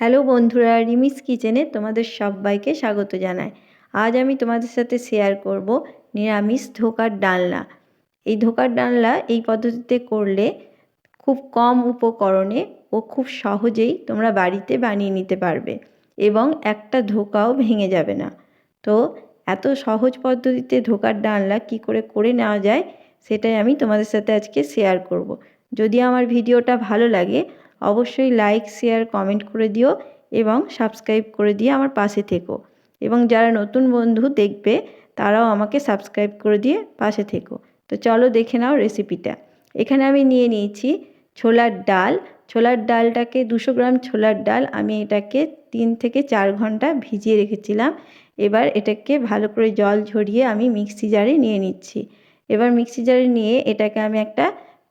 Hello বন্ধুরা, রিমিস কিচেনে তোমাদের সবাইকে স্বাগত জানাই। আজ আমি তোমাদের সাথে শেয়ার করব নিরামিষ ধোকার ডালনা। এই ধোকার ডালনা এই পদ্ধতিতে করলে খুব কম উপকরণে ও খুব সহজেই তোমরা বাড়িতে বানিয়ে নিতে পারবে এবং একটা ধোকাও ভেঙে যাবে না। তো এত সহজ পদ্ধতিতে ধোকার ডালনা কি করে করে নেওয়া যায় সেটাই আমি তোমাদের সাথে আজকে শেয়ার করব। যদি আমার ভিডিওটা ভালো লাগে অবশ্যই লাইক শেয়ার কমেন্ট করে দিও এবং সাবস্ক্রাইব করে দিয়ে আমার পাশে থেকো। এবং যারা নতুন বন্ধু দেখবে, তারাও আমাকে সাবস্ক্রাইব করে দিয়ে পাশে থেকো। তো চলো দেখে নাও রেসিপিটা এখানে আমি নিয়ে নিয়েছি ছোলার ডাল। ছোলার ডালটাকে দুশো গ্রাম ছোলার ডাল আমি এটাকে তিন থেকে চার ঘণ্টা ভিজিয়ে রেখেছিলাম। এবার এটাকে ভালো করে জল ঝরিয়ে আমি মিক্সি জারে নিয়ে নিচ্ছি। এবার মিক্সি জারে নিয়ে এটাকে আমি একটা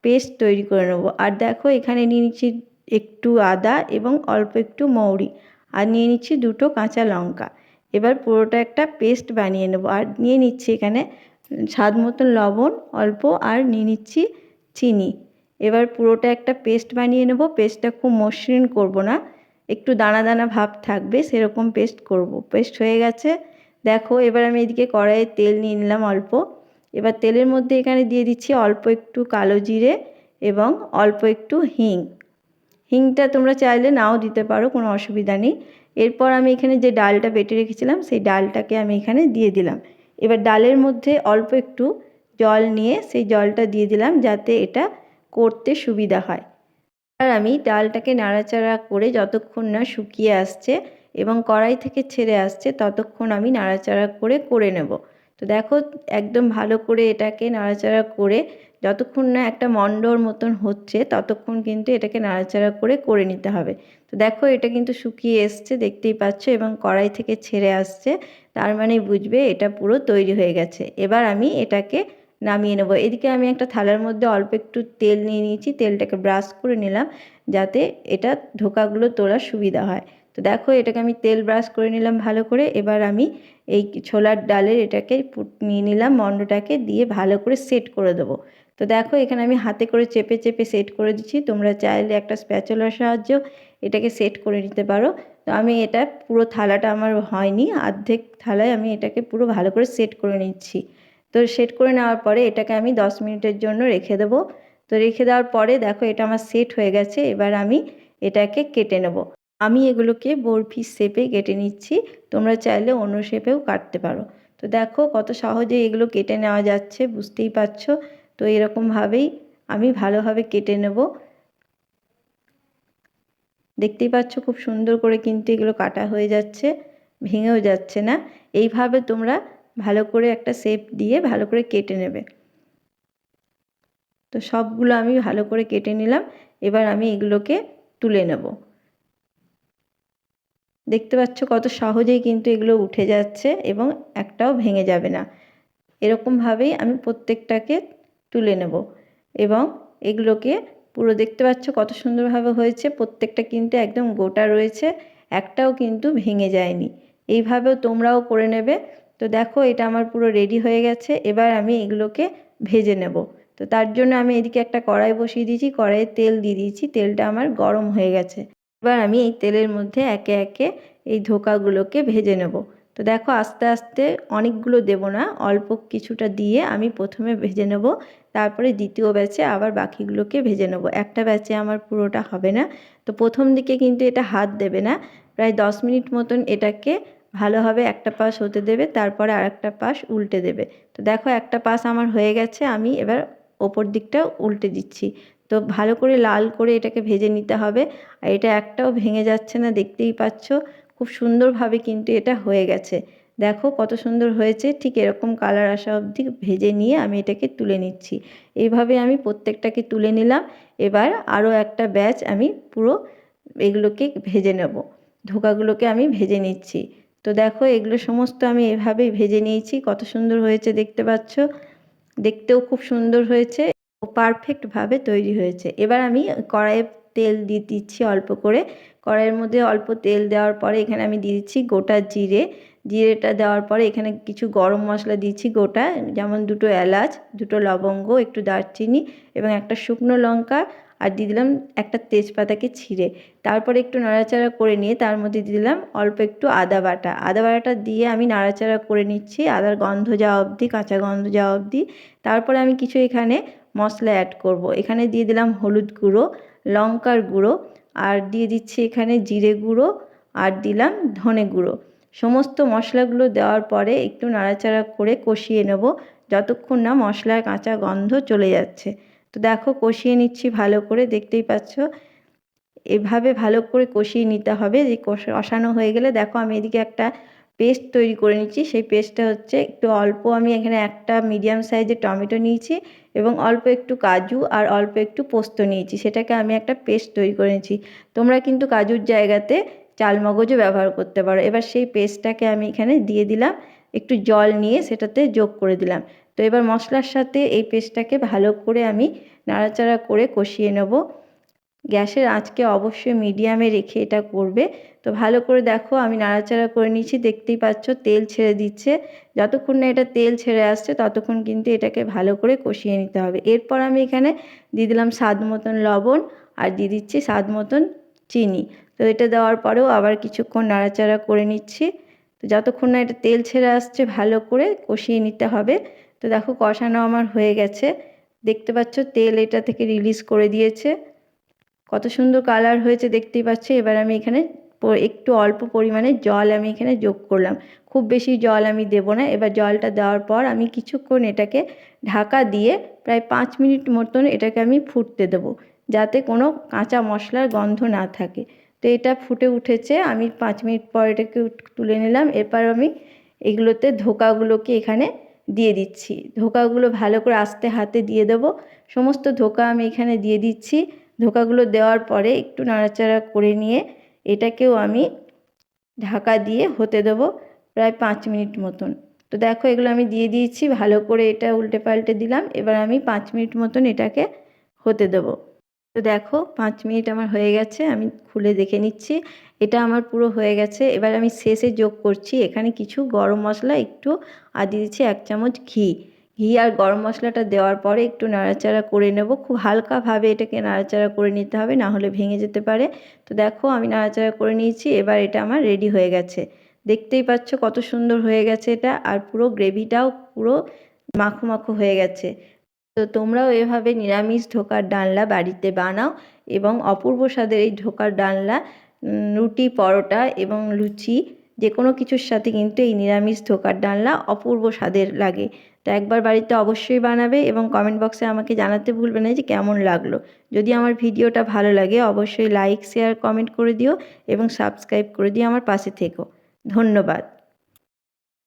পেস্ট তৈরি করে নেব। আর দেখো এখানে নিয়ে নিচ্ছি একটু আদা এবং অল্প একটু মৌরি আর নিয়ে নিচ্ছি দুটো কাঁচা লঙ্কা। এবার পুরোটা একটা পেস্ট বানিয়ে নেব আর নিয়ে নিচ্ছি এখানে স্বাদ মতন লবণ, অল্প আর নিয়ে নিচ্ছি চিনি। এবার পুরোটা একটা পেস্ট বানিয়ে নেব। পেস্টটা খুব মসৃণ করব না, একটু দানা দানা ভাব থাকবে সেরকম পেস্ট করব। পেস্ট হয়ে গেছে। দেখো এবার আমি এদিকে কড়াইয়ে তেল নিয়ে নিলাম অল্প। এবার তেলের মধ্যে এখানে দিয়ে দিচ্ছি অল্প একটু কালো জিরে এবং অল্প একটু হিং। হিংটা তোমরা চাইলে নাও দিতে পারো, কোনো অসুবিধা নেই। এরপর আমি এখানে যে ডালটা বেটে রেখেছিলাম, সেই ডালটাকে আমি এখানে দিয়ে দিলাম। এবার ডালের মধ্যে অল্প একটু জল নিয়ে সেই জলটা দিয়ে দিলাম, যাতে এটা করতে সুবিধা হয়। আর আমি ডালটাকে নাড়াচাড়া করে যতক্ষণ না শুকিয়ে আসছে এবং কড়াই থেকে ছেড়ে আসছে, ততক্ষণ আমি নাড়াচাড়া করে করে নেব। তো দেখো, একদম ভালো করে এটাকে নাড়াচাড়া করে যতক্ষণ না একটা মণ্ডর মতন হচ্ছে, ততক্ষণ কিন্তু এটাকে নাড়াচাড়া করে করে নিতে হবে। তো দেখো এটা কিন্তু শুকিয়ে এসছে, দেখতেই পাচ্ছ, এবং কড়াই থেকে ছেড়ে আসছে। তার মানে বুঝবে এটা পুরো তৈরি হয়ে গেছে। এবার আমি এটাকে নামিয়ে নেব। এদিকে আমি একটা থালার মধ্যে অল্প একটু তেল নিয়ে নিয়েছি। তেলটাকে ব্রাশ করে নিলাম, যাতে এটা ধোকাগুলো তোলার সুবিধা হয়। তো দেখো এটাকে আমি তেল ব্রাশ করে নিলাম ভালো করে। এবার আমি এই ছোলার ডালের এটাকে নিয়ে নিলাম মণ্ডটাকে দিয়ে ভালো করে সেট করে দেবো। তো দেখো, এখানে আমি হাতে করে চেপে চেপে সেট করে দিচ্ছি। তোমরা চাইলে একটা স্প্যাচুলার সাহায্যেও এটাকে সেট করে নিতে পারো। তো আমি এটা পুরো থালাটা আমার হয়নি। অর্ধেক থালায় আমি এটাকে পুরো ভালো করে সেট করে নিচ্ছি। তো সেট করে নেওয়ার পরে এটাকে আমি দশ মিনিটের জন্য রেখে দেবো। তো রেখে দেওয়ার পরে দেখো, এটা আমার সেট হয়ে গেছে। এবার আমি এটাকে কেটে নেব। আমি এগুলোকে বরফি শেপে কেটে নিচ্ছি। তোমরা চাইলে অন্য শেপেও কাটতে পারো। তো দেখো, কত সহজে এগুলো কেটে নেওয়া যাচ্ছে। বুঝতেই পারছ? তো এরকমভাবেই আমি ভালোভাবে কেটে নেব। দেখতেই পাচ্ছ খুব সুন্দর করে কিন্তু এগুলো কাটা হয়ে যাচ্ছে, ভেঙেও যাচ্ছে না। এইভাবে তোমরা ভালো করে একটা শেপ দিয়ে ভালো করে কেটে নেবে। তো সবগুলো আমি ভালো করে কেটে নিলাম, এবার আমি এগুলোকে তুলে নেব। দেখতে পাচ্ছ কত সহজেই কিন্তু এগুলো উঠে যাচ্ছে এবং একটাও ভেঙে যাবে না। এরকমভাবেই আমি প্রত্যেকটাকে তুলে নেব। এবং এগুলোকে পুরো দেখতে পাচ্ছ কত সুন্দরভাবে হয়েছে। প্রত্যেকটা কিন্তু একদম গোটা রয়েছে, একটাও কিন্তু ভেঙে যায়নি। এইভাবেও তোমরাও করে নেবে। তো দেখো, এটা আমার পুরো রেডি হয়ে গেছে। এবার আমি এগুলোকে ভেজে নেব। তো তার জন্য আমি এদিকে একটা কড়াই বসিয়ে দিয়েছি, কড়াইয়ে তেল দিয়ে দিয়েছি। তেলটা আমার গরম হয়ে গেছে। এবার আমি এই তেলের মধ্যে একে একে এই ধোকাগুলোকে ভেজে নেব। তো দেখো আস্তে আস্তে অনেকগুলো দেব না, অল্প কিছুটা দিয়ে আমি প্রথমে ভেজে নেব, তারপরে দ্বিতীয় ব্যাচে আবার বাকিগুলোকে ভেজে নেব। একটা ব্যাচে আমার পুরোটা হবে না, তো প্রথম দিকে কিন্তু এটা হাত দেবে না। প্রায় দশ মিনিট মতন এটাকে ভালোভাবে একটা পাশ হতে দেবে, তারপরে আরেকটা পাশ উল্টে দেবে। তো দেখো একটা পাশ আমার হয়ে গেছে, আমি এবার ওপর দিকটা উল্টে দিচ্ছি। তো ভালো করে লাল করে এটাকে ভেজে নিতে হবে, আর এটা একটাও ভেঙে যাচ্ছে না, দেখতেই পাচ্ছ। খুব সুন্দরভাবে কিন্তু এটা হয়ে গেছে। দেখো কত সুন্দর হয়েছে, ঠিক এরকম কালার আসা অবধি ভেজে নিয়ে আমি এটাকে তুলে নিচ্ছি। এইভাবে আমি প্রত্যেকটাকে তুলে নিলাম, এবার আরও একটা ব্যাচ আমি পুরো এগুলোকে ভেজে নেব। ধোকাগুলোকে আমি ভেজে নিচ্ছি। তো দেখো এগুলো সমস্ত আমি এভাবেই ভেজে নিয়েছি, কত সুন্দর হয়েছে দেখতে পাচ্ছ? দেখতেও খুব সুন্দর হয়েছে ও পারফেক্টভাবে তৈরি হয়েছে। এবার আমি কড়াইয়ে তেল দিয়ে দিচ্ছি অল্প করে। কড়াইয়ের মধ্যে অল্প তেল দেওয়ার পরে এখানে আমি দিয়ে দিচ্ছি গোটা জিরে। জিরেটা দেওয়ার পরে এখানে কিছু গরম মশলা দিচ্ছি গোটা, যেমন দুটো এলাচ, দুটো লবঙ্গ, একটু দারচিনি এবং একটা শুকনো লঙ্কা আর দিয়ে দিলাম একটা তেজপাতাকে ছিঁড়ে। তারপরে একটু নাড়াচাড়া করে নিয়ে তার মধ্যে দিয়ে দিলাম অল্প একটু আদা বাটা। আদা বাটাটা দিয়ে আমি নাড়াচাড়া করে নিচ্ছি, আদার গন্ধ যাওয়া অবধি, কাঁচা গন্ধ যাওয়া অবধি। তারপরে আমি কিছু এখানে মশলা অ্যাড করব। এখানে দিয়ে দিলাম হলুদ গুঁড়ো লঙ্কার গুঁড়ো, আর দিয়ে দিচ্ছি এখানে জিরে গুঁড়ো, আর দিলাম ধনে গুঁড়ো। সমস্ত মশলাগুলো দেওয়ার পরে একটু নাড়াচাড়া করে কষিয়ে নেব, যতক্ষণ না মশলার কাঁচা গন্ধ চলে যাচ্ছে। তো দেখো, কষিয়ে নিচ্ছি ভালো করে, দেখতেই পাচ্ছ? এভাবে ভালো করে কষিয়ে নিতে হবে, যে কষানো হয়ে গেলে, দেখো আমি এদিকে একটা পেস্ট তৈরি করে নিচ্ছি। সেই পেস্টটা হচ্ছে একটু অল্প আমি এখানে একটা মিডিয়াম সাইজের টমেটো নিয়েছি এবং অল্প একটু কাজু আর অল্প একটু পোস্ত নিয়েছি। সেটাকে আমি একটা পেস্ট তৈরি করে নিয়েছি। তোমরা কিন্তু কাজুর জায়গাতে চালমগজও ব্যবহার করতে পারো। এবার সেই পেস্টটাকে আমি এখানে দিয়ে দিলাম। একটু জল নিয়ে সেটাতে যোগ করে দিলাম। তো এবার মশলার সাথে এই পেস্টটাকে ভালো করে আমি নাড়াচাড়া করে কষিয়ে নেব। গ্যাসের আঁচকে অবশ্যই মিডিয়ামে রেখে এটা করবে। তো ভালো করে দেখো, আমি নাড়াচাড়া করে নিচ্ছি, দেখতেই পাচ্ছ তেল ছেড়ে দিচ্ছে। যতক্ষণ না এটা তেল ছেড়ে আসছে, ততক্ষণ কিন্তু এটাকে ভালো করে কষিয়ে নিতে হবে। এরপর আমি এখানে দিয়ে দিলাম স্বাদ মতন লবণ আর দিয়ে দিচ্ছি স্বাদ মতন চিনি। তো এটা দেওয়ার পরেও আবার কিছুক্ষণ নাড়াচাড়া করে নিচ্ছি। তো যতক্ষণ না এটা তেল ছেড়ে আসছে, ভালো করে কষিয়ে নিতে হবে। তো দেখো কষানো আমার হয়ে গেছে। দেখতে পাচ্ছ তেল এটা থেকে রিলিজ করে দিয়েছে। কত সুন্দর কালার হয়েছে দেখতেই পাচ্ছ? এবার আমি এখানে একটু অল্প পরিমাণে জল আমি এখানে যোগ করলাম। খুব বেশি জল আমি দেব না। এবার জলটা দেওয়ার পর আমি কিছুক্ষণ এটাকে ঢাকা দিয়ে প্রায় পাঁচ মিনিট মতন এটাকে আমি ফুটতে দেবো, যাতে কোনো কাঁচা মশলার গন্ধ না থাকে। তো এটা ফুটে উঠেছে। আমি পাঁচ মিনিট পর এটাকে তুলে নিলাম। এরপর আমি এগুলোতে ধোকাগুলোকে এখানে দিয়ে দিচ্ছি। ধোকাগুলো ভালো করে আস্তে হাতে দিয়ে দেবো। সমস্ত ধোকা আমি এখানে দিয়ে দিচ্ছি। ধোকাগুলো দেওয়ার পরে একটু নাড়াচাড়া করে নিয়ে এটাকেও আমি ঢাকা দিয়ে হতে দেবো প্রায় পাঁচ মিনিট মতন। তো দেখো এগুলো আমি দিয়ে দিয়েছি, ভালো করে এটা উল্টে পাল্টে দিলাম, এবার আমি পাঁচ মিনিট মতন এটাকে হতে দেবো। তো দেখো পাঁচ মিনিট আমার হয়ে গেছে, আমি খুলে দেখে নিচ্ছি, এটা আমার পুরো হয়ে গেছে। এবার আমি শেষে যোগ করছি, এখানে কিছু গরম মশলা, একটু আর দিয়ে দিচ্ছি এক চামচ ঘি। ঘি আর গরম মশলাটা দেওয়ার পরে একটু নাড়াচাড়া করে নেব। খুব হালকাভাবে এটাকে নাড়াচাড়া করে নিতে হবে, না হলে ভেঙে যেতে পারে। তো দেখো, আমি নাড়াচাড়া করে নিয়েছি, এবার এটা আমার রেডি হয়ে গেছে। দেখতেই পাচ্ছ কত সুন্দর হয়ে গেছে এটা, আর পুরো গ্রেভিটাও পুরো মাখো মাখো হয়ে গেছে। তো তোমরাও এভাবে নিরামিষ ঢোকার ডালনা বাড়িতে বানাও এবং অপূর্ব স্বাদের এই ঢোকার ডালনা রুটি, পরোটা এবং লুচি যে কোনো কিছুর সাথে কিন্তু এই নিরামিষ ধোকার ডালনা অপূর্ব স্বাদের লাগে। তো একবার বাড়িতে অবশ্যই বানাবে এবং কমেন্ট বক্সে আমাকে জানাতে ভুলবে না যে কেমন লাগল। যদি আমার ভিডিওটা ভালো লাগে, অবশ্যই লাইক শেয়ার কমেন্ট করে দিও এবং সাবস্ক্রাইব করে দিও আমার পাশে থেকো। ধন্যবাদ।